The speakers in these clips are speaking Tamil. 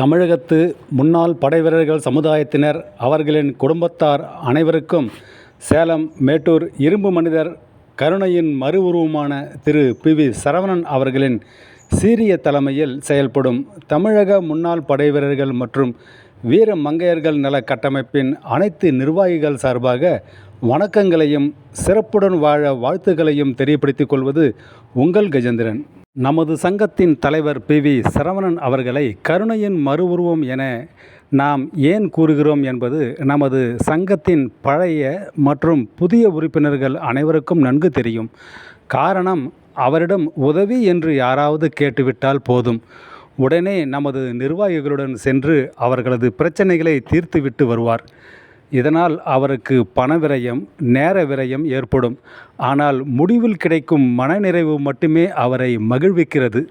தமிழகத்து முன்னாள் படைவீரர்கள் சமுதாயத்தினர் அவர்களின் குடும்பத்தார் அனைவருக்கும் சேலம் மேட்டூர் இரும்பு மனிதர் கருணையின் மறு உருவமான திரு. பி. வி. சரவணன் அவர்களின் சீரிய தலைமையில் செயல்படும் தமிழக முன்னாள் படைவீரர்கள் மற்றும் வீர மங்கையர்கள் நல கட்டமைப்பின் அனைத்து நிர்வாகிகள் சார்பாக வணக்கங்களையும் சிறப்புடன் வாழ வாழ்த்துக்களையும் தெரியப்படுத்திக் கொள்வது உங்கள் கஜேந்திரன். நமது சங்கத்தின் தலைவர் பி வி சரவணன் அவர்களை கருணையின் மறு உருவம் என நாம் ஏன் கூறுகிறோம் என்பது நமது சங்கத்தின் பழைய மற்றும் புதிய உறுப்பினர்கள் அனைவருக்கும் நன்கு தெரியும். காரணம் அவரிடம் உதவி என்று யாராவது கேட்டுவிட்டால் போதும். உடனே நமது நிர்வாகிகளுடன் சென்று அவர்களது பிரச்சனைகளை தீர்த்துவிட்டு வருவார். இதனால் அவருக்கு பண விரயம் நேர விரயம் ஏற்படும். ஆனால் முடிவில் கிடைக்கும் மனநிறைவு மட்டுமே அவரை மகிழ்விக்கிறது.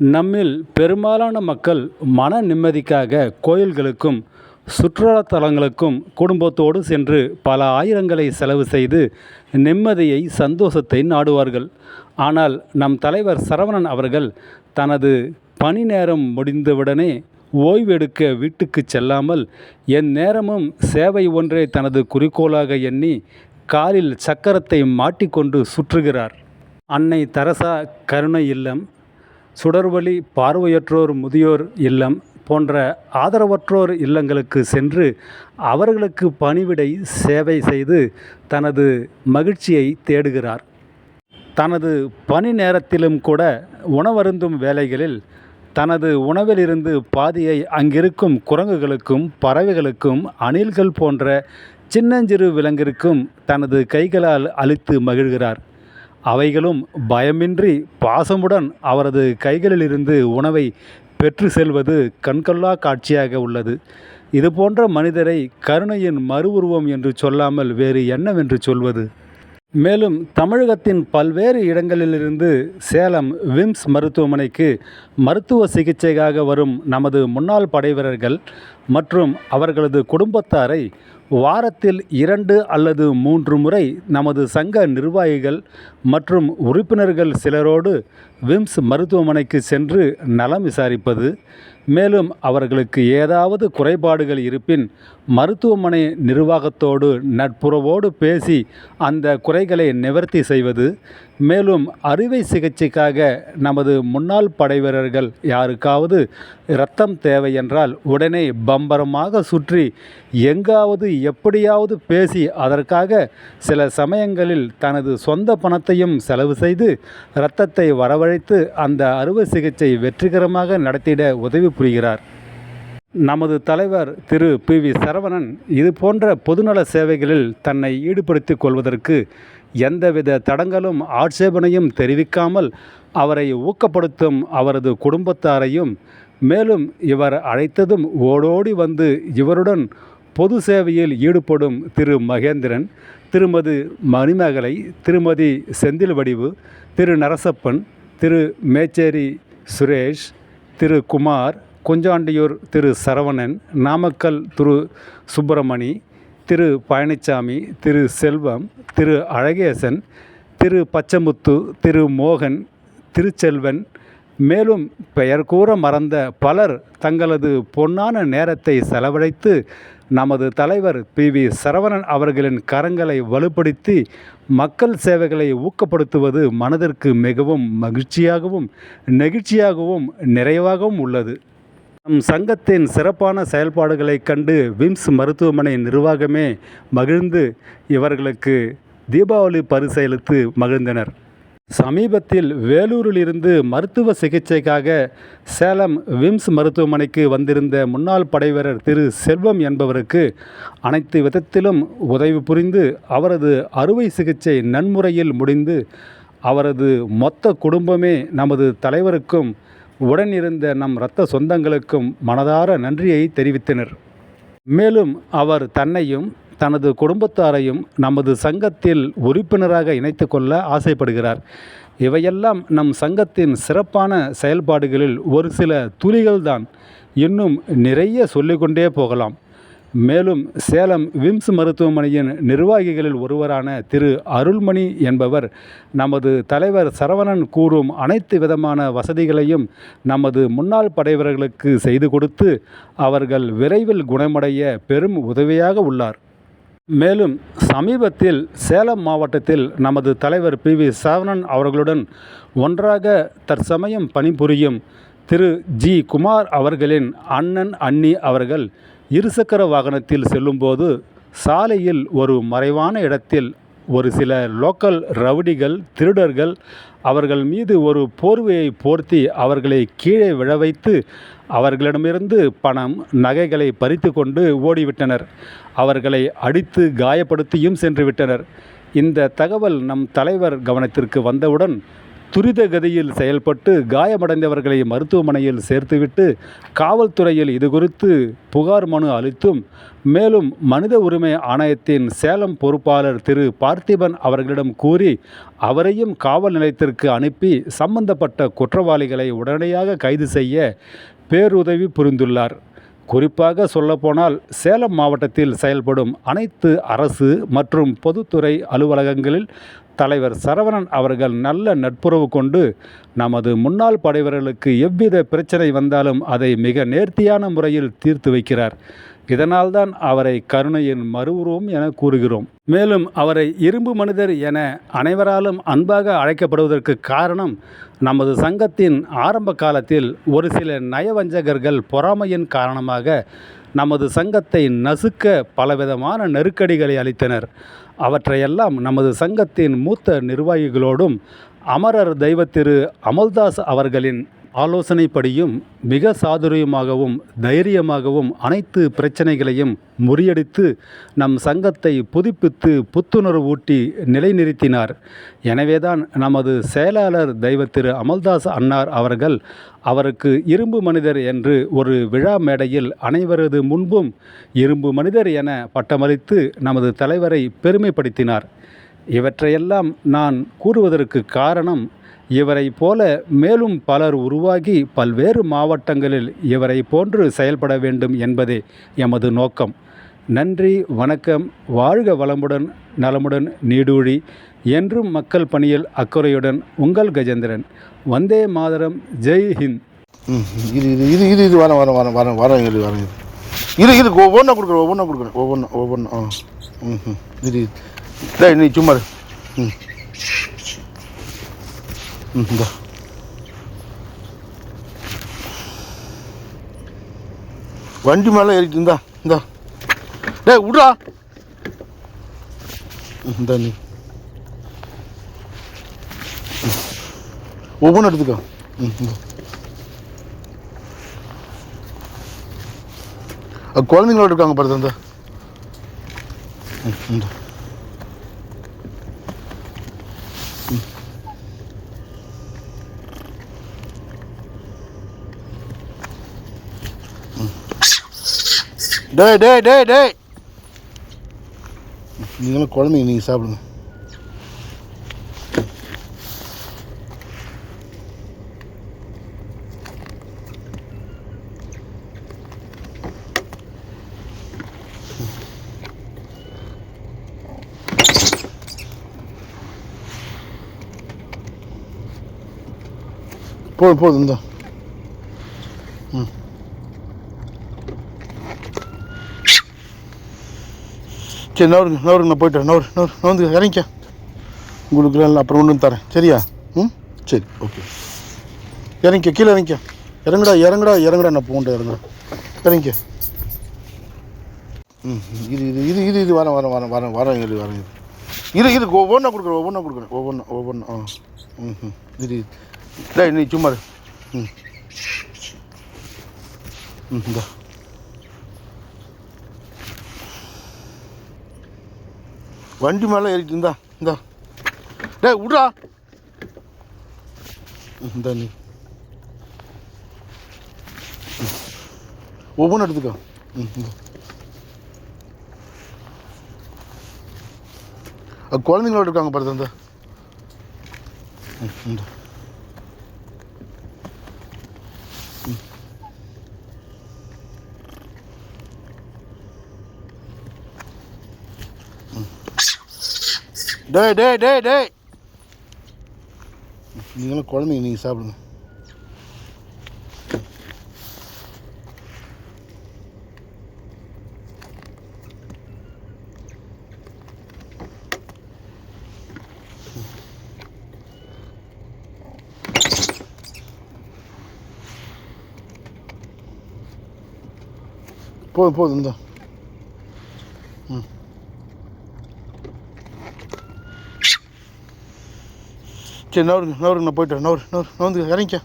நம்மில் பெரும்பாலான மக்கள் மன நிம்மதிக்காக கோயில்களுக்கும் சுற்றுலாத்தலங்களுக்கும் குடும்பத்தோடு சென்று பல ஆயிரங்களை செலவு செய்து நிம்மதியை சந்தோஷத்தை நாடுவார்கள். ஆனால் நம் தலைவர் சரவணன் அவர்கள் தனது பணி நேரம் முடிந்தவுடனே ஓய்வெடுக்க வீட்டுக்கு செல்லாமல் என் நேரமும் சேவை ஒன்றே தனது குறிக்கோளாக எண்ணி காலில் சக்கரத்தை மாட்டிக்கொண்டு சுற்றுகிறார். அன்னை தரசா கருணை இல்லம் சுடர்வழி பார்வையற்றோர் முதியோர் இல்லம் போன்ற ஆதரவற்றோர் இல்லங்களுக்கு சென்று அவர்களுக்கு பணிவிடை சேவை செய்து தனது மகிழ்ச்சியை தேடுகிறார். தனது பணி நேரத்திலும் கூட உணவருந்தும் வேலைகளில் தனது உணவிலிருந்து பாதியை அங்கிருக்கும் குரங்குகளுக்கும் பறவைகளுக்கும் அணில்கள் போன்ற சின்னஞ்சிறு விலங்கிற்கும் தனது கைகளால் அழித்து மகிழ்கிறார். அவைகளும் பயமின்றி பாசமுடன் அவரது கைகளிலிருந்து உணவை பெற்று செல்வது கண்கொள்ளா காட்சியாக உள்ளது. இது போன்ற மனிதரை கருணையின் மறு உருவம் என்று சொல்லாமல் வேறு என்னவென்று சொல்வது மேலும் தமிழகத்தின் பல்வேறு இடங்களிலிருந்து சேலம் விம்ஸ் மருத்துவமனைக்கு மருத்துவ சிகிச்சைக்காக வரும் நமது முன்னாள் படைவீரர்கள் மற்றும் அவர்களது குடும்பத்தாரை வாரத்தில் இரண்டு அல்லது மூன்று முறை நமது சங்க நிர்வாகிகள் மற்றும் உறுப்பினர்கள் சிலரோடு விம்ஸ் மருத்துவமனைக்கு சென்று நலம் விசாரிப்பது மேலும் அவர்களுக்கு ஏதாவது குறைபாடுகள் இருப்பின் மருத்துவமனை நிர்வாகத்தோடு நட்புறவோடு பேசி அந்த குறைகளை நிவர்த்தி செய்வது மேலும் அறுவை சிகிச்சைக்காக நமது முன்னாள் படைவீரர்கள் யாருக்காவது இரத்தம் தேவை என்றால் உடனே பம்பரமாக சுற்றி எங்காவது எப்படியாவது பேசி அதற்காக சில சமயங்களில் தனது சொந்த பணத்தையும் செலவு செய்து இரத்தத்தை வரவழைத்து அந்த அறுவை சிகிச்சை வெற்றிகரமாக நடத்திட உதவி புரிகிறார். நமது தலைவர் திரு. பி. வி. சரவணன் இது போன்ற பொதுநல சேவைகளில் தன்னை ஈடுபடுத்திக் கொள்வதற்கு எந்தவித தடங்களும் ஆட்சேபனையும் தெரிவிக்காமல் அவரை ஊக்கப்படுத்தும் அவரது குடும்பத்தாரையும் மேலும் இவர் அழைத்ததும் ஓடோடி வந்து இவருடன் பொது சேவையில் ஈடுபடும் திரு. மகேந்திரன் திருமதி மணிமேகலை திருமதி செந்தில் வடிவு திரு. நரசப்பன் திரு. மேச்சேரி சுரேஷ் திரு. குமார் கொஞ்சாண்டியூர் திரு சரவணன் நாமக்கல் திரு சுப்பிரமணி திரு பழனிசாமி திரு செல்வம் திரு அழகேசன் திரு பச்சமுத்து திரு மோகன் திருச்செல்வன். மேலும் பெயர் கூற மறந்த பலர் தங்களது பொன்னான நேரத்தை செலவழித்து நமது தலைவர் பி. வி. சரவணன் அவர்களின் கரங்களை வலுப்படுத்தி மக்கள் சேவைகளை ஊக்கப்படுத்துவது மனதிற்கு மிகவும் மகிழ்ச்சியாகவும் நெகிழ்ச்சியாகவும் நிறைவாகவும் உள்ளது. நம் சங்கத்தின் சிறப்பான செயல்பாடுகளைக் கண்டு விம்ஸ் மருத்துவமனை நிர்வாகமே மகிழ்ந்து இவர்களுக்கு தீபாவளி பரிசளித்து மகிழ்ந்தனர். சமீபத்தில் வேலூரிலிருந்து மருத்துவ சிகிச்சைக்காக சேலம் விம்ஸ் மருத்துவமனைக்கு வந்திருந்த முன்னாள் படைவீரர் திரு செல்வம் என்பவருக்கு அனைத்து விதத்திலும் உதவி புரிந்து அவரது அறுவை சிகிச்சை நன்முறையில் முடிந்து அவரது மொத்த குடும்பமே நமது தலைவருக்கும் உடன் இருந்த நம் இரத்த சொந்தங்களுக்கும் மனதார நன்றியை தெரிவித்தனர். மேலும் அவர் தன்னையும் தனது குடும்பத்தாரையும் நமது சங்கத்தில் உறுப்பினராக இணைத்து கொள்ள ஆசைப்படுகிறார். இவையெல்லாம் நம் சங்கத்தின் சிறப்பான செயல்பாடுகளில் ஒரு சில துளிகள்தான். இன்னும் நிறைய சொல்லிக்கொண்டே போகலாம். மேலும் சேலம் விம்ஸ் மருத்துவமனையின் நிர்வாகிகளில் ஒருவரான திரு அருள்மணி என்பவர் நமது தலைவர் சரவணன் கூறும் அனைத்து விதமான வசதிகளையும் நமது முன்னாள் படைவர்களுக்கு செய்து கொடுத்து அவர்கள் விரைவில் குணமடைய பெரும் உதவியாக உள்ளார். மேலும் சமீபத்தில் சேலம் மாவட்டத்தில் நமது தலைவர் பி வி சரவணன் அவர்களுடன் ஒன்றாக தற்சமயம் பணிபுரியும் திரு ஜி குமார் அவர்களின் அண்ணன் அண்ணி அவர்கள் இருசக்கர வாகனத்தில் செல்லும்போது சாலையில் ஒரு மறைவான இடத்தில் ஒரு சில லோக்கல் ரவுடிகள் திருடர்கள் அவர்கள் மீது ஒரு போர்வையை போர்த்தி அவர்களை கீழே விழ வைத்து அவர்களிடமிருந்து பணம் நகைகளை பறித்து கொண்டு ஓடிவிட்டனர். அவர்களை அடித்து காயப்படுத்தியும் சென்று விட்டனர். இந்த தகவல் நம் தலைவர் கவனத்திற்கு வந்தவுடன் துரித கதியில் செயல்பட்டு காயமடைந்தவர்களை மருத்துவமனையில் சேர்த்துவிட்டு காவல்துறையில் இது குறித்து புகார் மனு அளித்தும் மேலும் மனித உரிமை ஆணையத்தின் சேலம் பொறுப்பாளர் திரு பார்த்திபன் அவர்களிடம் கூறி அவரையும் காவல் நிலையத்திற்கு அனுப்பி சம்பந்தப்பட்ட குற்றவாளிகளை உடனடியாக கைது செய்ய பேருதவி புரிந்துள்ளார். குறிப்பாக சொல்லப்போனால் சேலம் மாவட்டத்தில் செயல்படும் அனைத்து அரசு மற்றும் பொதுத்துறை அலுவலகங்களில் தலைவர் சரவணன் அவர்கள் நல்ல நட்புறவு கொண்டு நமது முன்னாள் படைவர்களுக்கு எவ்வித பிரச்சனை வந்தாலும் அதை மிக நேர்த்தியான முறையில் தீர்த்து வைக்கிறார். இதனால்தான் அவரை கருணையின் மறுவுருவம் என கூறுகிறோம். மேலும் அவரை இரும்பு மனிதர் என அனைவராலும் அன்பாக அழைக்கப்படுவதற்கு காரணம் நமது சங்கத்தின் ஆரம்ப காலத்தில் ஒரு சில நயவஞ்சகர்கள் பொறாமையின் காரணமாக நமது சங்கத்தை நசுக்க பலவிதமான நெருக்கடிகளை அளித்தனர். அவற்றையெல்லாம் நமது சங்கத்தின் மூத்த நிர்வாகிகளோடும் அமரர் தெய்வத்திரு அமல்தாஸ் அவர்களின் ஆலோசனைப்படியும் மிக சாதுரியமாகவும் தைரியமாகவும் அனைத்து பிரச்சனைகளையும் முறியடித்து நம் சங்கத்தை புதுப்பித்து புத்துணர்வு ஊட்டி நிலைநிறுத்தினார். எனவேதான் நமது செயலாளர் தெய்வ திரு அமல்தாஸ் அன்னார் அவர்கள் அவருக்கு இரும்பு மனிதர் என்று ஒரு விழா மேடையில் அனைவரது முன்பும் இரும்பு மனிதர் என பட்டமளித்து நமது தலைவரை பெருமைப்படுத்தினார். இவற்றையெல்லாம் நான் கூறுவதற்கு காரணம் இவரை போல மேலும் பலர் உருவாகி பல்வேறு மாவட்டங்களில் இவரை போன்று செயல்பட வேண்டும் என்பதே எமது நோக்கம். நன்றி வணக்கம் வாழ்க வளமுடன் நலமுடன் நீடூழி. என்றும் மக்கள் பணியில் அக்கறையுடன் உங்கள் கஜேந்திரன். வந்தே மாதரம் ஜெய் ஹிந்த். இது இது இது இது இது வரேன் வரேன் வரேன் வரேன் வரேன் இது வரேன் இது. இது ஒவ்வொன்றா கொடுக்குறேன் ஒவ்வொன்றா கொடுக்குறேன் ஒவ்வொன்றா ஒவ்வொன்றா ஆ ம் ம் இது இது. நீ சும்மா ம். இந்த வண்டி மேலே ஏறிட்டு இந்தா இந்தா. டே விட்றா. இந்த நீ. ஒவ்வொன்றும் எடுத்துக்கோ. குழந்தைங்களோட இருக்காங்க பாரு இந்த இந்த. டேய் டே டே டேய். நீங்களும் குழம்பு நீங்கள் சாப்பிடுங்க. போதும் போதும் இந்த. ம். சரி நவருங்க நவருங்க நான் போய்ட்டு நவரு நவரு நவந்து இறங்கிக்க. உங்களுக்கு எல்லாம் அப்புறம் ஒன்று தரேன். சரியா? ம்? சரி ஓகே. இறங்கிக்க கீழே இறங்கிக்க. இறங்குடா இறங்குடா இறங்குடா நான் போகண்டா இறங்குடா. இறங்கிக்க. ம் இது இது இது இது இது வரேன் வரேன் வரேன் வரேன் வரேன் இது வரேன் இது இரு இது ஒவ்வொன்றா கொடுக்குறேன் ஒவ்வொன்றா கொடுக்குறேன் ஒவ்வொன்றா ஒவ்வொன்றா ஆ. ம் ம் இது இது. டேய் நீ சும்மா ம். ம் இந்தா. வண்டி மேலே ஏறிட்டு இந்தா இந்தா. டேய் விட்றா. இந்த நீ. ஒவ்வொன்றும் எடுத்துக்கோ. ம் அது குழந்தைங்களோட இருக்காங்க பாரு அந்த ம் ம். டே டே டே டே நீங்களும் குழந்தைங்க நீங்கள் சாப்பிடுங்க. போதும் போதும் தான் சரி நவருங்க நவருங்க நான் போயிட்டு நவரு நவரு நவந்து இறங்கிக்க.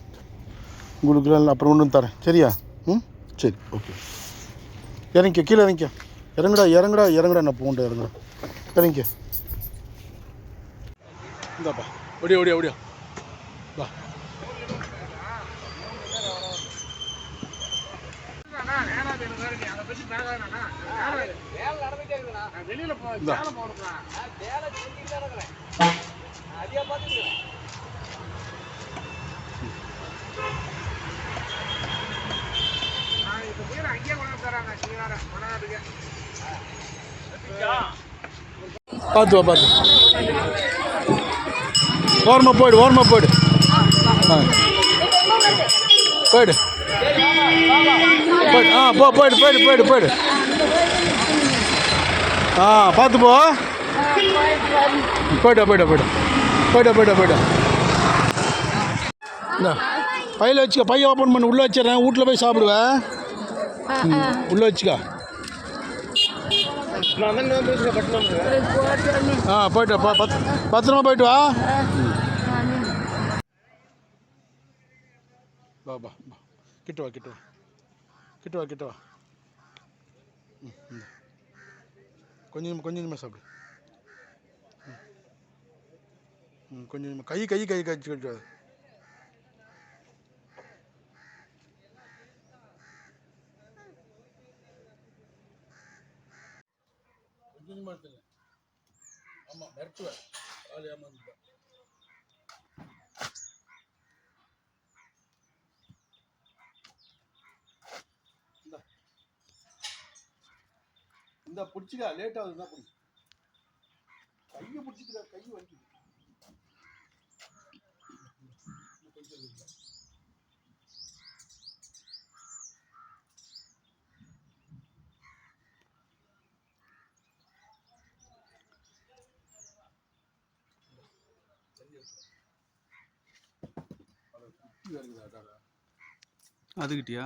உங்களுக்கு அப்புறம் ஒன்று தரேன். சரியா? ம்? சரி ஓகே. இறங்கிக்க கீழே இறங்கிக்க. இறங்குடா இறங்குடா இறங்குடா நான் போகண்டா இறங்குடா. இறங்கிக்க. இந்தாப்பா. ஒடியா ஒடியா ஒடியா வா. இந்தா. பார்த்து வா பார்த்து. ஓரமாக போயிடு ஓரமாக போயிடு. ஆ. போயிடு. போயிடு. ஆ போ போயிடு போயிடு போயிடு போயிடு. ஆ பார்த்து போ. போயிட்டா போயிட்டா போயிட்டா போயிட்டா போயிட்டா போயிட்டா பையில் வச்சுக்க பையன் ஓப்பன் பண்ணி உள்ளே வச்சிடறேன் வீட்டில் போய் சாப்பிடுவேன். உள்ளே வச்சுக்க ஆ போயிட்டு வா, பத் பத்திரமா போயிட்டு வா பா பா வா கிட்ட வா கிட்ட வா கிட்ட வா கிட்ட வா ம், இந்தா. கொஞ்சம் கொஞ்சம் கொஞ்சமாக சாப்பிடு ம். கொஞ்சம் கொஞ்சமாக கை கை கை கழிச்சு கழிச்சு ஏமாத்துங்க கொஞ்சமாக எடுத்துங்க ஆமாம் மிரட்டுவேன் ஆள் ஏமாந்துட்டேன் இந்த பிடிச்சிக்கா லேட் ஆகுதுன்னா பிடிச்சி கையை பிடிச்சிக்கா கை வலிக்குது. அதுக்கிட்டியா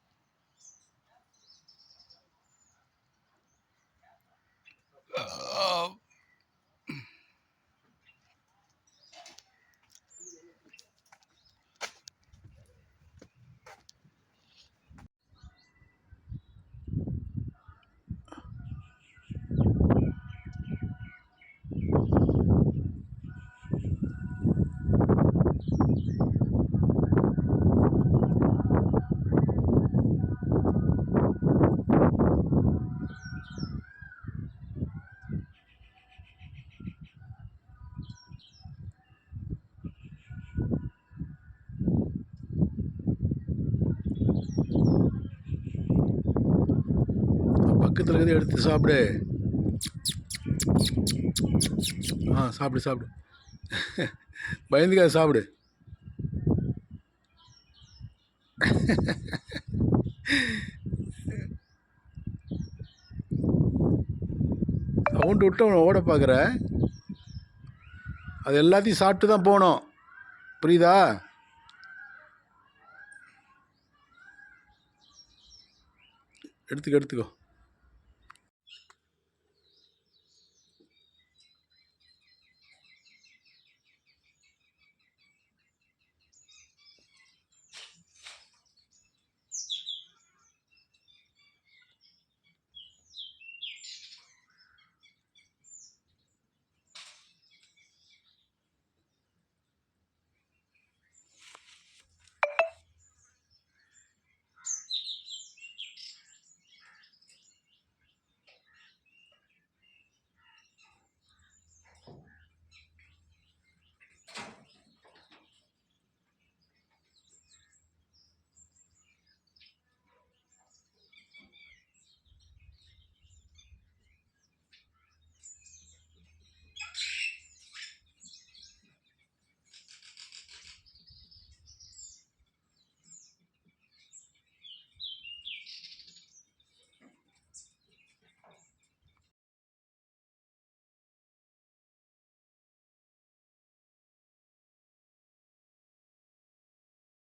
குமார் பக்கத்தில் எடுத்து சாப்பிடு. ஆ சாப்பிடு சாப்பிடு. பயந்துக்காத சாப்பிடு. சவுண்டு விட்டு அவனை ஓட பார்க்குற. அது எல்லாத்தையும் சாப்பிட்டு தான் போகணும். புரியுதா? எடுத்துக்கோ எடுத்துக்கோ.